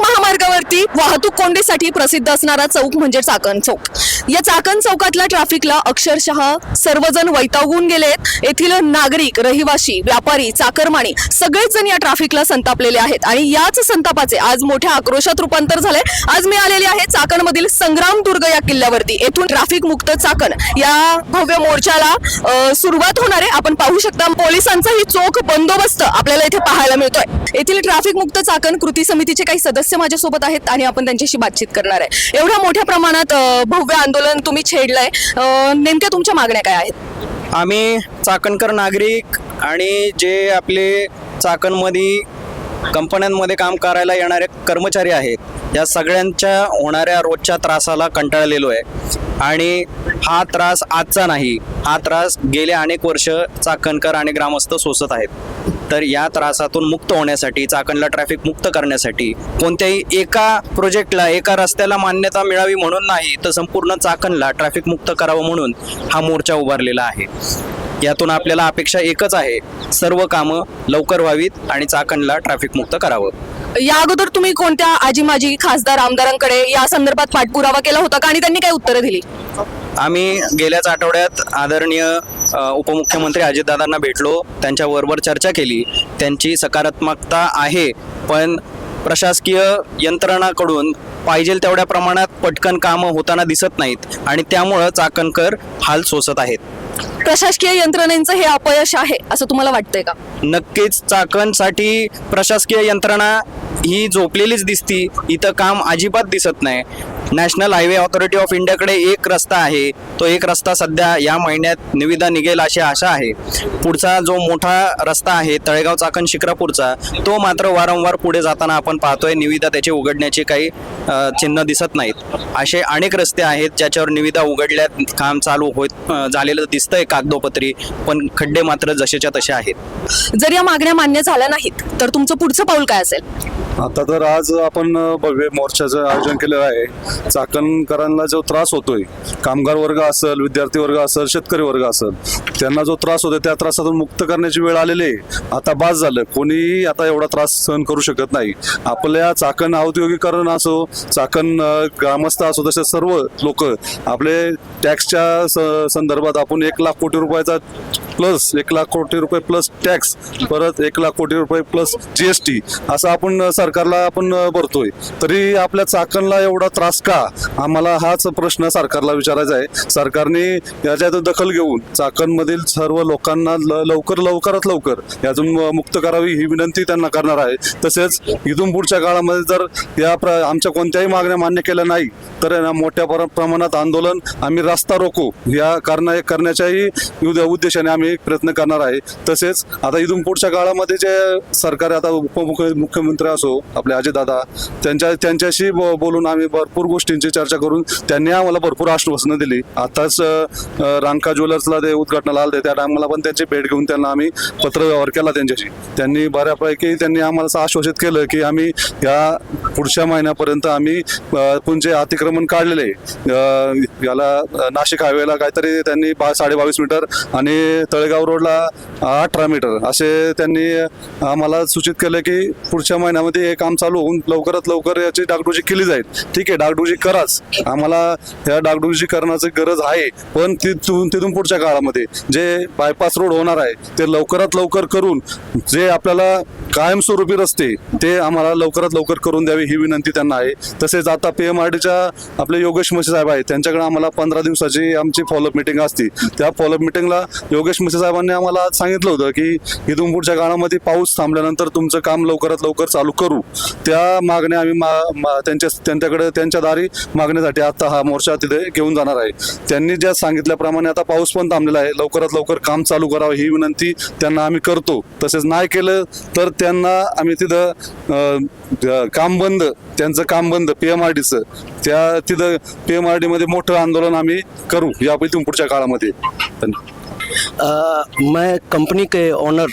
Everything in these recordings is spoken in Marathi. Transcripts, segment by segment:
महामार्गावरती वाहतूक कोंडीसाठी प्रसिद्ध असणारा चौक म्हणजे चाकण चौक. या चाकण चौकातल्या ट्रॅफिकला अक्षरशः सर्वजण वैतागून गेलेत. येथील नागरिक रहिवासी व्यापारी चाकरमाणी सगळेच जण या ट्रॅफिकला संतापलेले आहेत आणि याच संतापाचे आज मोठ्या आक्रोशात रूपांतर झाले आज मी आलेली आहे चाकण मधील संग्राम दुर्ग या किल्ल्यावरती. येथून ट्रॅफिक मुक्त चाकण या भव्य मोर्चाला सुरुवात होणार आहे. आपण पाहू शकता पोलिसांचाही चोख बंदोबस्त आपल्याला इथे पाहायला मिळतोय. येथील ट्रॅफिक मुक्त चाकण कृती समितीचे काही सदस्य माझ्यासोबत आहेत आणि आपण त्यांच्याशी बातचीत करणार आहे. एवढ्या मोठ्या प्रमाणात भव्य आंदोलन तुम्ही छेडलंय. नेमक्या तुमच्या मागण्या काय आहेत? आम्ही चाकणकर नागरिक आणि जे आपले चाकणमध्ये कंपन्यांमध्ये काम करायला येणारे कर्मचारी आहेत या सगळ्यांच्या होणाऱ्या रोजच्या त्रासाला कंटाळलेलो आहे. आणि हा त्रास आजचा नाही हा त्रास गेले अनेक वर्ष चाकणकर आणि ग्रामस्थ सोसत आहेत. तर या त्रासातून मुक्त होण्यासाठी चाकणला ट्रॅफिक मुक्त करण्यासाठी कोणत्याही एका प्रोजेक्टला एका रस्त्याला मान्यता मिळावी म्हणून नाही तर संपूर्ण चाकणला ट्रॅफिक मुक्त करावं म्हणून हा मोर्चा उभारलेला आहे. यातून आपल्याला अपेक्षा एकच आहे सर्व कामं लवकर व्हावीत आणि चाकणला ट्रॅफिक मुक्त करावं. या अगोदर तुम्ही कोणत्या आजी माजी खासदार आमदारांकडे या संदर्भात पाठपुरावा केला होता का? आणि त्यांनी काय उत्तरं दिली? आम्ही गेल्याच आठवड्यात आदरणीय उपमुख्यमंत्री अजितदादांना भेटलो. त्यांच्याबरोबर चर्चा केली. त्यांची सकारात्मकता आहे पण प्रशासकीय यंत्रणाकडून पाहिजे तेवढ्या प्रमाणात पटकन कामं होताना दिसत नाहीत आणि त्यामुळं चाकणकर हाल सोसत आहेत. प्रशासकीय यंत्रणेचं हे अपयश आहे असं तुम्हाला वाटतंय का? नक्कीच चाकणसाठी प्रशासकीय यंत्रणा ही झोपलेलीच दिसती. इथं काम अजिबात दिसत नाही. नॅशनल हायवे ऑथॉरिटी ऑफ इंडियाकडे एक रस्ता आहे. तो एक रस्ता सध्या या महिन्यात निविदा निघेल अशी आशा आहे. पुढचा जो मोठा रस्ता आहे तळेगाव चाकण शिक्रापूरचा तो मात्र वारंवार पुढे जाताना आपण पाहतोय. निविदा त्याची उघडण्याचे काही चिन्ह दिसत नाहीत. असे अनेक रस्ते आहेत ज्याच्यावर निविदा उघडल्यात काम चालू होत झालेलं दिसतंय. कागदोपत्री पण खड्डे मात्र जसेच्या तसे आहेत. जर या मागण्या मान्य झाल्या नाहीत तर तुमचं पुढचं पाऊल काय असेल? आता तर आज आपण भव्य मोर्चाचं आयोजन केलेलं आहे. चाकणकरांना जो त्रास होतोय कामगार वर्ग असेल विद्यार्थी वर्ग असेल शेतकरी वर्ग असेल त्यांना जो त्रास होतोय त्या त्रासातून मुक्त करण्याची वेळ आलेली आहे. आता बास झालं कोणीही आता एवढा त्रास सहन करू शकत नाही. आपल्या चाकण औद्योगिकरण असो चाकण ग्रामस्थ असो तसे सर्व लोक आपले टॅक्सच्या स- संदर्भात आपण एक लाख कोटी रुपयाचा प्लस एक लाख कोटी रुपये प्लस टॅक्स परत एक लाख कोटी रुपये प्लस जीएसटी असं आपण सरकारला आपण भरतोय. तरी आपल्या चाकणला एवढा त्रास का? आम्हाला हाच प्रश्न सरकारला विचारायचा आहे. सरकारने याच्यात दखल घेऊन चाकणमधील सर्व लोकांना ल- लवकर लवकरात लवकर यातून मुक्त करावी ही विनंती त्यांना करणार आहे. तसेच इथून पुढच्या काळामध्ये जर या प्र आमच्या कोणत्याही मागण्या मान्य केल्या नाही तर मोठ्या प्रमाणात आंदोलन आम्ही रस्ता रोको. या करण्या करण्याच्याही उद्देशाने आम्ही प्रयत्न करणार आहे. तसेच आता इथून पुढच्या काळामध्ये जे सरकार आता उपमुख्य मुख्यमंत्री असो आपले अजयदादा त्यांच्या त्यांच्याशी बोलून आम्ही भरपूर गोष्टींची चर्चा करून त्यांनी आम्हाला भरपूर आश्वासनं दिली. आताच रांका ज्वेलर्सला ते उद्घाटनाला आले त्या टायमाला पण त्यांची भेट घेऊन त्यांना आम्ही पत्रव्यवहार केला त्यांच्याशी. त्यांनी बऱ्यापैकी त्यांनी आम्हाला असं आश्वासित केलं की आम्ही या पुढच्या महिन्यापर्यंत आम्ही अ, पुंजे अतिक्रमण काढलेले याला नाशिक हायवेला काहीतरी त्यांनी बा साडे बावीस मीटर आणि तळेगाव रोडला अठरा मीटर. असे त्यांनी आम्हाला सूचित केलं की पुढच्या महिन्यामध्ये हे काम चालू होऊन लवकरात लवकर याची डागडुजी केली जाईल. ठीक आहे डागडुजी कराच. आम्हाला या डागडुजी करण्याची गरज आहे पण तिथून तिथून पुढच्या काळामध्ये जे बायपास रोड होणार आहे ते लवकरात लवकर करून जे आपल्याला कायमस्वरूपी रस्ते ते आम्हाला लवकरात लवकर करून द्यावे ही विनंती त्यांना आहे. तसेच आता पी एम आर डीच्या आपले योगेश मशी साहेब आहेत त्यांच्याकडे आम्हाला पंधरा दिवसाची आमची फॉलोअप मिटिंग असते. त्या फॉलोअप मिटिंगला योगेश मसे साहेबांनी आम्हाला सांगितलं होतं की इथून पुढच्या काळामध्ये पाऊस थांबल्यानंतर तुमचं काम लवकरात लवकर चालू करू. त्या मागण्या आम्ही मा- मा- त्यांच्या त्यांच्याकडे त्यांच्या दारी मागण्यासाठी आता हा मोर्चा तिथे घेऊन जाणार आहे. त्यांनी ज्या सांगितल्याप्रमाणे आता पाऊस पण थांबलेला आहे. लवकरात लवकर काम चालू करावं ही विनंती त्यांना आम्ही करतो. तसेच नाही केलं तर त्यांना आम्ही तिथं काम बंद त्यांचं काम बंद पी एम आर डीचं त्या तिथं पी एम आर डीमध्ये मोठं आंदोलन आम्ही करू. या पुढच्या काळामध्ये. धन्यवाद मैं कंपनी के ओनर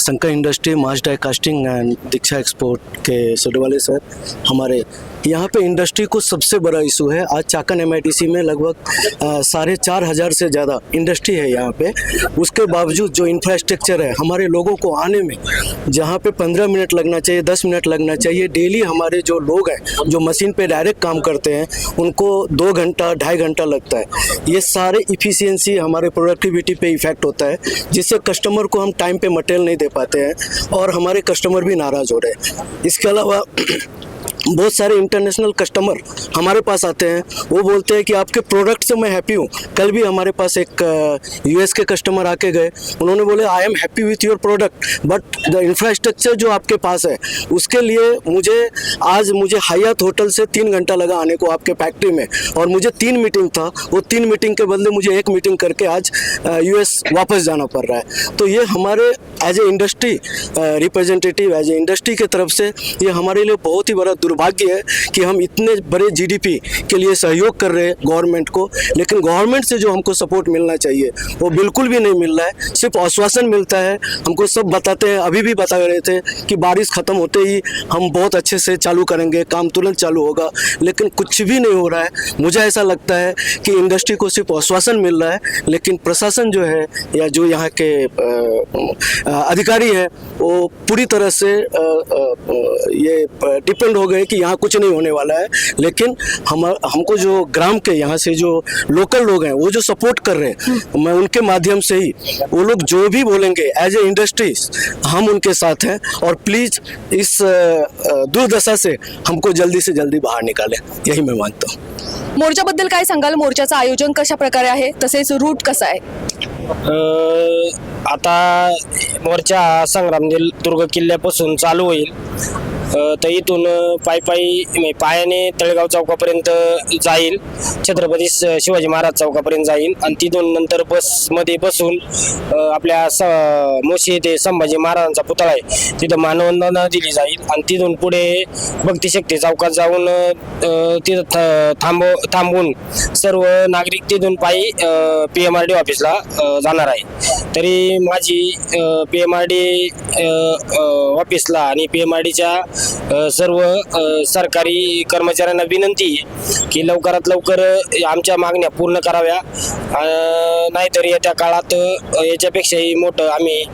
शंकर इंडस्ट्री माज कास्टिंग एंड दीक्षा एक्सपोर्ट के सडवाले सर हमारे यहाँ पे इंडस्ट्री को सबसे बड़ा इशू है। आज चाकन एमआईटीसी में लगभग साढ़े चार हज़ार से ज़्यादा इंडस्ट्री है यहाँ पे। उसके बावजूद जो इंफ्रास्ट्रक्चर है, हमारे लोगों को आने में जहाँ पे पंद्रह मिनट लगना चाहिए, दस मिनट लगना चाहिए डेली हमारे जो लोग हैं, जो मशीन पे डायरेक्ट काम करते हैं, उनको दो घंटा, ढाई घंटा लगता है। ये सारे इफ़िशियंसी हमारे प्रोडक्टिविटी पे इफ़ेक्ट होता है, जिससे कस्टमर को हम टाइम पे मटेरियल नहीं दे पाते हैं और हमारे कस्टमर भी नाराज़ हो रहे हैं। इसके अलावा बहुत सारे इंटरनेशनल कस्टमर हमारे पास आते हैं। वो बोलते हैं कि आपके प्रोडक्ट से मैं हैप्पी हूँ। कल भी हमारे पास एक यूएस के कस्टमर आके गए। उन्होंने बोले I am happy with your product but the infrastructure जो आपके पास है, उसके लिए मुझे आज मुझे हयात होटल से तीन घंटा लगा आने को आपके फैक्ट्री में। और मुझे तीन मीटिंग था। वो तीन मीटिंग के बदले मुझे एक मीटिंग करके आज यूएस वापस जाना पड़ रहा है। तो ये हमारे as a industry representative as a industry की तरफ़ से ये हमारे लिए बहुत ही बड़ा दुर्भाग्य है कि हम इतने बड़े जीडीपी के लिए सहयोग कर रहे हैं गवर्नमेंट को, लेकिन गवर्नमेंट से जो हमको सपोर्ट मिलना चाहिए, वो बिल्कुल भी नहीं मिल रहा है। सिर्फ़ आश्वासन मिलता है, हमको सब बताते हैं, अभी भी बता रहे थे कि बारिश ख़त्म होते ही हम बहुत अच्छे से चालू करेंगे, काम तुरंत चालू होगा, लेकिन कुछ भी नहीं हो रहा है। मुझे ऐसा लगता है कि इंडस्ट्री को सिर्फ़ आश्वासन मिल रहा है, लेकिन प्रशासन जो है, या जो यहाँ के अधिकारी है, वो पूरी तरह से ये डिपेंड हो गए कि यहाँ कुछ नहीं होने वाला है। लेकिन हम हमको जो ग्राम के यहाँ से जो लोकल लोग हैं वो जो सपोर्ट कर रहे हैं मैं उनके माध्यम से ही वो लोग जो भी बोलेंगे एज ए इंडस्ट्रीज़ हम उनके साथ हैं और प्लीज़ इस दुर्दशा से हमको जल्दी से जल्दी बाहर निकालें। यही मैं मानता हूँ। मोर्चाबद्दल काय सांगाल? मोर्चाचं आयोजन कशा प्रकारे आहे? तसेच रूट कसा आहे? आता मोर्चा हा संग्रामदिल दुर्ग किल्ल्यापासून चालू होईल. तर इथून पायी पायी म्हणजे पायाने तळेगाव चौकापर्यंत जाईल. छत्रपती शिवाजी महाराज चौकापर्यंत जाईल. आणि तिथून नंतर बसमध्ये बसून आपल्या स मोशी येथे संभाजी महाराजांचा पुतळा आहे. तिथं मानवंदना दिली जाईल. आणि तिथून पुढे भक्तिशक्ती चौकात जाऊन तिथं थ- थांबव थांबून सर्व नागरिक तिथून पायी पी एम आर डी ऑफिसला जाणार आहे. तरी माझी पी एम आर डी ऑफिसला आणि पी एम आर डीच्या सर्व सरकारी कर्मचाऱ्यांना विनंती आहे की लवकरात लवकर आमच्या मागण्या पूर्ण कराव्या. नाहीतर येत्या काळात याच्यापेक्षाही मोठं आम्ही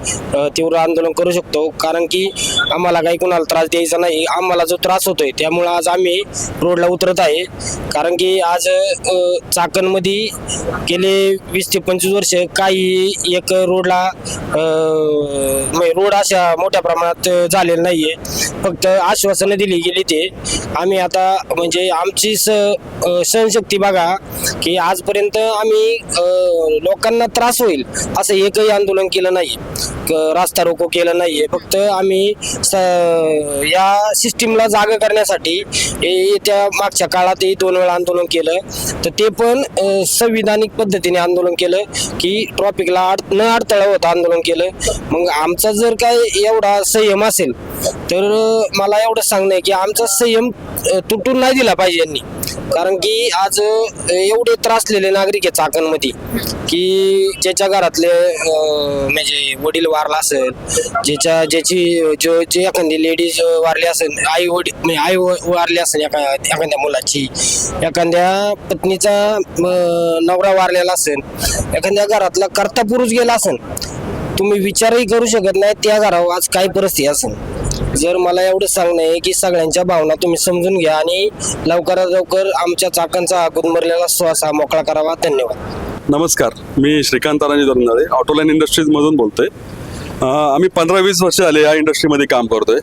तीव्र आंदोलन करू शकतो. कारण की आम्हाला काही कुणाला त्रास द्यायचा नाही. आम्हाला जो त्रास होतोय त्यामुळं आज आम्ही रोडला उतरत आहे. कारण की आज चाकणमध्ये गेले वीस ते पंचवीस वर्ष काही एक रोडला म्हणजे रोड अशा मोठ्या प्रमाणात झालेला नाहीये. फक्त आश्वासनं दिली गेली ते. आम्ही आता म्हणजे आमची स सहनशक्ती बघा की आजपर्यंत आम्ही लोकांना त्रास होईल असं एकही आंदोलन केलं नाही. क- रास्ता रोको केलं आहे फक्त आम्ही स या सिस्टीमला जागा करण्यासाठी येत्या मागच्या काळातही दोन वेळा आंदोलन केलं. तर ते पण संविधानिक पद्धतीने आंदोलन केलं की ट्रॉफिकला अड न अडथळा होता आंदोलन केलं. मग आमचा जर काय एवढा संयम असेल तर मला एवढं सांगणं आहे की आमचा संयम तुटून नाही दिला पाहिजे यांनी. कारण की आज एवढे त्रासलेले नागरिक आहे चाकणमध्ये की ज्याच्या घरातले म्हणजे वडील वारला असेल ज्याच्या ज्याची जो जे एखादी लेडीज वारली असेल आई वडील म्हणजे आई वारली असेल एका एखाद्या मुलाची एखाद्या पत्नीचा नवरा वारलेला असेल एखाद्या घरातला कर्ता पुरुष गेला असेल तुम्ही विचारही करू शकत नाही त्या घरावर आज काय परिस्थिती असेल. जर मला एवढं सांगणं आहे की सगळ्यांच्या भावना तुम्ही समजून घ्या आणि लवकरात लवकर आमच्या चाकांचा गुदमरलेला श्वास हा मोकळा करावा. धन्यवाद. नमस्कार मी श्रीकांत तानाजी दरंदाळे ऑटोलाईन इंडस्ट्रीजमधून बोलतोय. आम्ही पंधरा वीस वर्ष झाले या इंडस्ट्रीमध्ये काम करतोय.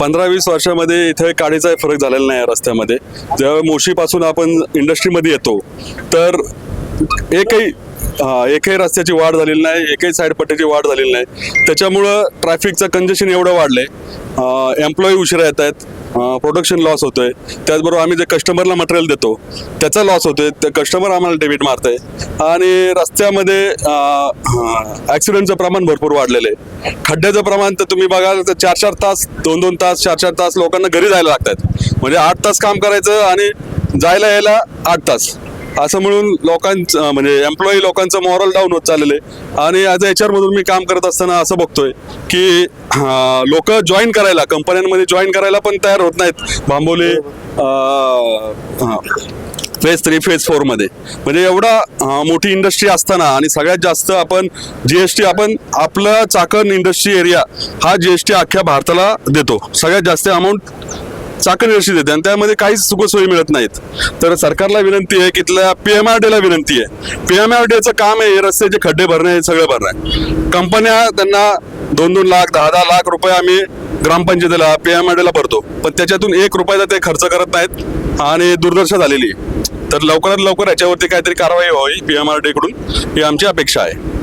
पंधरा वीस वर्षामध्ये इथे काडीचा फरक झालेला नाही आहे रस्त्यामध्ये. जेव्हा मोशीपासून आपण इंडस्ट्रीमध्ये येतो तर एकही हा एकही रस्त्याची वाढ झालेली नाही एकही साईड पट्ट्याची वाढ झालेली नाही. त्याच्यामुळं ट्रॅफिकचं कंजेशन एवढं वाढलंय. एम्प्लॉई उशिरा येत आहेत प्रोडक्शन लॉस होतोय. त्याचबरोबर आम्ही जे कस्टमरला मटेरियल देतो त्याचा लॉस होतोय. ते कस्टमर आम्हाला डेबिट मारतंय. आणि रस्त्यामध्ये ॲक्सिडेंटचं प्रमाण भरपूर वाढलेलं आहे. खड्ड्याचं प्रमाण तर तुम्ही बघाल तर चार चार तास दोन दोन तास चार चार तास लोकांना घरी जायला लागतात. म्हणजे आठ तास काम करायचं आणि जायला यायला आठ तास. असं म्हणून म्हणजे लोकांचं म्हणजे एम्प्लॉई लोकांचं मॉरल डाऊन होत चाललेलं आहे. आणि आज आरमधून मी काम करत असताना असं बघतोय की लोक जॉईन करायला कंपन्यांमध्ये जॉईन करायला पण तयार होत नाहीत. बांबोली फेज थ्री फेज फोरमध्ये म्हणजे एवढा मोठी इंडस्ट्री असताना आणि सगळ्यात जास्त आपण जी एस टी आपण आपलं चाकण इंडस्ट्री एरिया हा जी एस टी अख्ख्या भारताला देतो. सगळ्यात जास्त अमाऊंट चाकण अशी देते आणि त्यामध्ये काहीच सुखसोयी मिळत नाहीत. तर सरकारला विनंती आहे की इथल्या पी एम आर डीला विनंती आहे. पी एम आर डीचं काम आहे रस्त्याचे खड्डे भरणे हे सगळं भरणं कंपन्या त्यांना दोन दोन लाख दहा दहा लाख रुपये आम्ही ग्रामपंचायतीला पी एम आर डीला भरतो. पण त्याच्यातून एक रुपयाचा ते खर्च करत नाहीत आणि दुर्दशा झालेली आहे. तर लवकरात लवकर याच्यावरती काहीतरी कारवाई व्हावी पी एम आर डीकडून ही आमची अपेक्षा आहे.